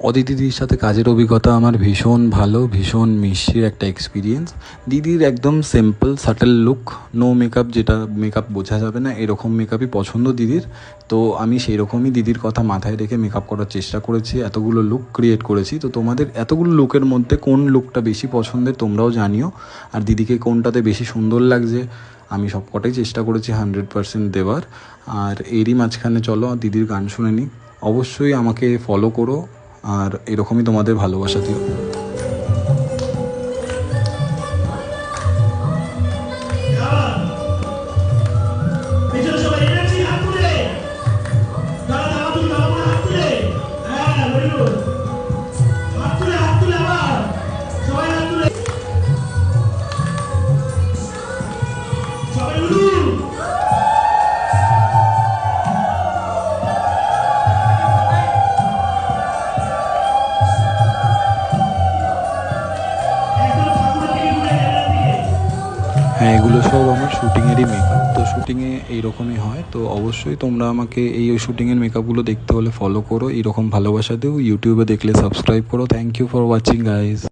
অদিতিদির সাথে কাজের অভিজ্ঞতা আমার ভীষণ ভালো, ভীষণ মিষ্টির একটা এক্সপিরিয়েন্স দিদির একদম simple subtle look no makeup যেটা মেকআপ বোঝা যাবে না, এরকম মেকআপই পছন্দ দিদির। তো আমি সেই রকমই দিদির কথা মাথায় রেখে মেকআপ করার চেষ্টা করেছি, এতগুলো লুক ক্রিয়েট করেছি। তো তোমাদের এতগুলো লুকের মধ্যে কোন লুকটা বেশি পছন্দের তোমরাও জানিও। আর দিদিকে কোনটাতে বেশি সুন্দর লাগছে, আমি সবকটাই চেষ্টা করেছি হান্ড্রেড পার্সেন্ট দেওয়ার। আর এরই মাঝখানে চলো, দিদির গান শুনে নিই। অবশ্যই আমাকে ফলো করো। আর এরকমই তোমাদের ভালোবাসা দিও। হ্যাঁ এগুলো সব আমার শ্যুটিংয়েরই মেকআপ তো শ্যুটিংয়ে এইরকমই হয়। তো অবশ্যই তোমরা আমাকে এই শুটিংয়ের মেকআপগুলো দেখতে হলে ফলো করো। এইরকম ভালোবাসা দিও। ইউটিউবে দেখলে সাবস্ক্রাইব করো। Thank you for watching guys